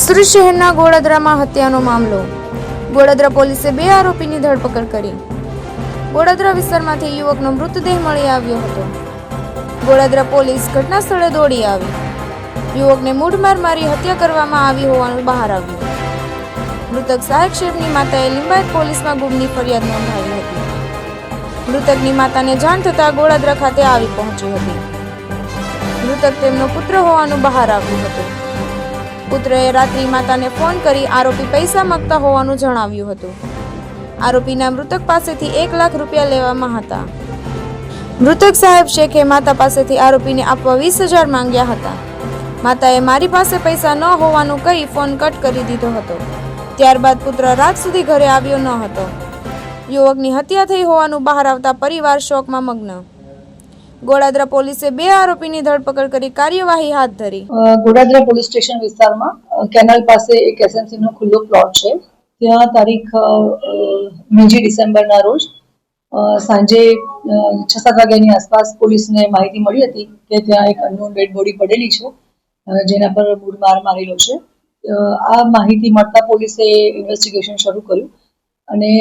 સુરત શહેરના ગોળાદરામાં હત્યાનો મામલો. ગોળાદરા પોલીસે બે આરોપીની ધરપકડ કરી. ગોળાદરા વિસ્તારમાંથી યુવકનો મૃતદેહ મળી આવ્યો હતો. ગોળાદરા પોલીસ ઘટના સ્થળે દોડી આવી. યુવકને મૂઢમાર મારી હત્યા કરવામાં આવી હોવાનું બહાર આવ્યું. મૃતક સહાયક શેફની માતાએ લિંબાયત પોલીસમાં ગુમની ફરિયાદ નોંધાવી હતી. મૃતકની માતાને જાણ થતાં ગોળાદરા ખાતે આવી પહોંચી હતી. મૃતક તેમનો પુત્ર હોવાનું બહાર આવ્યું હતું. પુત્રએ રાત્રિ માતાને ફોન કરી આરોપી પૈસા માંગતા હોવાનું જણાવ્યું હતું. આરોપીના મૃતક પાસેથી એક લાખ રૂપિયા લેવામાં હતા. મૃતક સાહેબ શેખે માતા પાસેથી આરોપીને આપવા વીસ હજાર માંગ્યા હતા. માતાએ મારી પાસે પૈસા ન હોવાનું કહી ફોન કટ કરી દીધો હતો. ત્યારબાદ પુત્ર રાત સુધી ઘરે આવ્યો ન હતો. યુવકની હત્યા થઈ હોવાનું બહાર આવતા પરિવાર શોકમાં મગ્ન. ગોળાદરા પોલીસે બે આરોપીની ધરપકડ કરી કાર્યવાહી હાથ ધરી. અ, ગોડાદરા પોલીસ સ્ટેશન વિસ્તારમાં કેનાલ પાસે એક એસએમસી નો ખુલ્લો પ્લોટ છે. ત્યાં તારીખ બીજી ડિસેમ્બરના રોજ સાંજે છ સાત વાગ્યાની આસપાસ પોલીસને માહિતી મળી હતી કે ત્યાં એક અનનોન ડેડ બોડી પડેલી છે જેના પર મૂળ માર મારેલો છે. આ માહિતી મળતા પોલીસે ઇન્વેસ્ટિગેશન શરૂ કર્યું અને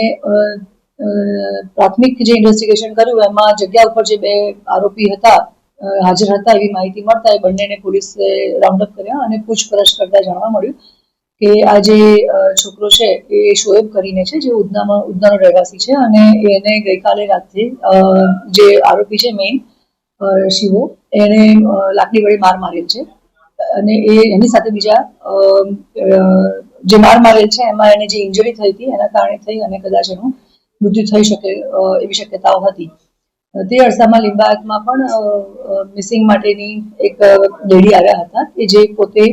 પ્રાથમિક જે ઇન્વેસ્ટિગેશન કર્યું, એમાં જગ્યા ઉપર જે બે આરોપી હતા હાજર હતા એવી માહિતી મળતા એ બંનેને પોલીસે રાઉન્ડ અપ કર્યા અને પૂછપરછ કરતા જાણવા મળ્યું કે આ જે છોકરો છે એ શોએબ કરીને છે, જે ઉધનામાં, ઉધનાનો રહેવાસી છે અને એને ગઈકાલે રાત્રે જે આરોપી છે મેઇન શિવો, એને લાકડી વડે માર મારેલ છે. અને એ, એની સાથે બીજા જે માર મારેલ છે, એમાં એને જે ઇન્જરી થઈ હતી, એના કારણે થઈ અને કદાચ એનું મૃત્યુ થઈ શકે એવી શક્યતાઓ હતી. તે અરસામાં લિંબાયતમાં પણ મિસિંગ માટેની એક લેડી આવ્યા હતા કે જે પોતે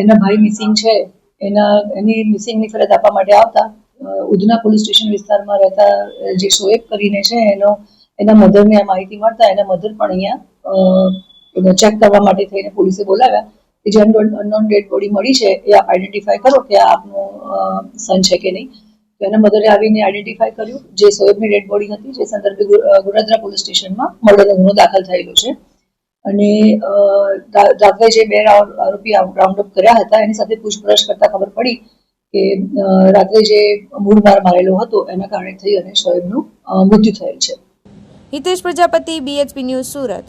એના ભાઈ મિસિંગ છે, એના, એની મિસિંગની ફરિયાદ આપવા માટે આવતા ઉધના પોલીસ સ્ટેશન વિસ્તારમાં રહેતા જે શોએબ કરીને છે, એનો, એના મધરને આ માહિતી મળતા એના મધર પણ અહીંયા ચેક કરવા માટે થઈને પોલીસે બોલાવ્યા કે જે અનનોન ડેડ બોડી મળી છે, એ આપ આઈડેન્ટિફાય કરો કે આ આપનું સન છે કે નહીં. એના મધરે આવીને આઈડેન્ટિફાય કર્યું જે સોએબની ડેડ બોડી હતી, જે સંદર્ભે ગુરદ્રા પોલીસ સ્ટેશનમાં મર્ડરનો ગુનો દાખલ થયેલો છે. અને દાખલે જે બે આરોપી રાઉન્ડ અપ કર્યા હતા, એની સાથે પૂછપરછ કરતા ખબર પડી કે રાત્રે જે મૂળ માર મારેલો હતો, એના કારણે થઈ અને શોએબનું મૃત્યુ થયેલ છે. Hitesh Prajapati BHP news Surat.